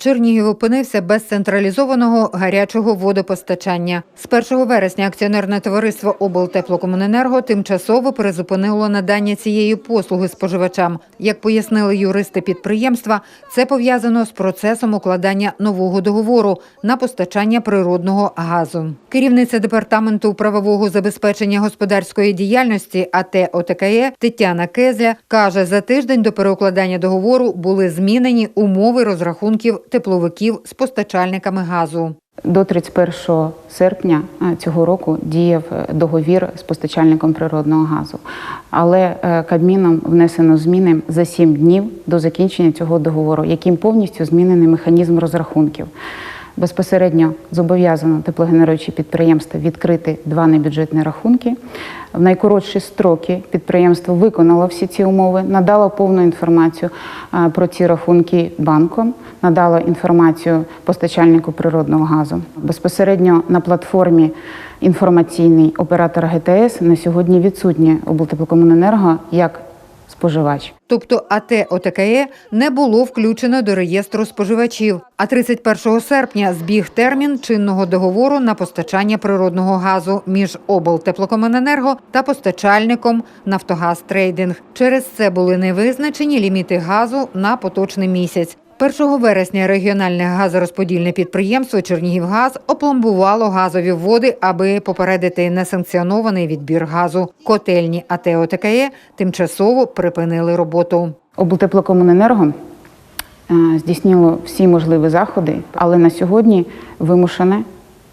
Чернігів опинився без централізованого гарячого водопостачання. З 1 вересня акціонерне товариство облтеплокомуненерго тимчасово призупинило надання цієї послуги споживачам. Як пояснили юристи підприємства, це пов'язано з процесом укладання нового договору на постачання природного газу. Керівниця департаменту правового забезпечення господарської діяльності АТ ОТКЕ Тетяна Кезля каже, за тиждень до переукладання договору були змінені умови розрахунків тепловиків з постачальниками газу. До 31 серпня е, цього року діяв е, договір з постачальником природного газу, але е, Кабміном внесено зміни за 7 днів до закінчення цього договору, яким повністю змінений механізм розрахунків. Безпосередньо зобов'язано теплогенеруючі підприємства відкрити два небюджетні рахунки. В найкоротші строки підприємство виконало всі ці умови, надало повну інформацію про ці рахунки банкам, надало інформацію постачальнику природного газу. Безпосередньо на платформі інформаційний оператор ГТС на сьогодні відсутнє облтеплокомуненерго як споживач. Тобто АТ ОТКЕ не було включено до реєстру споживачів. А 31 серпня збіг термін чинного договору на постачання природного газу між облтеплокомуненерго та постачальником Нафтогаз Трейдинг. Через це були не визначені ліміти газу на поточний місяць. 1 вересня регіональне газорозподільне підприємство Чернігівгаз опломбувало газові води, аби попередити несанкціонований відбір газу. Котельні АТ ОТКЕ тимчасово припинили роботу. Облтеплокомуненерго е, здійснило всі можливі заходи, але на сьогодні вимушене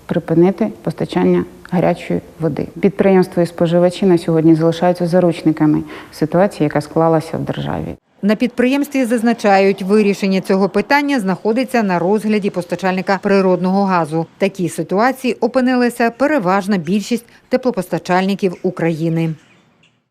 припинити постачання гарячої води. Підприємства і споживачі на сьогодні залишаються заручниками ситуації, яка склалася в державі. На підприємстві зазначають, вирішення цього питання знаходиться на розгляді постачальника природного газу. Такі ситуації опинилася переважна більшість теплопостачальників України.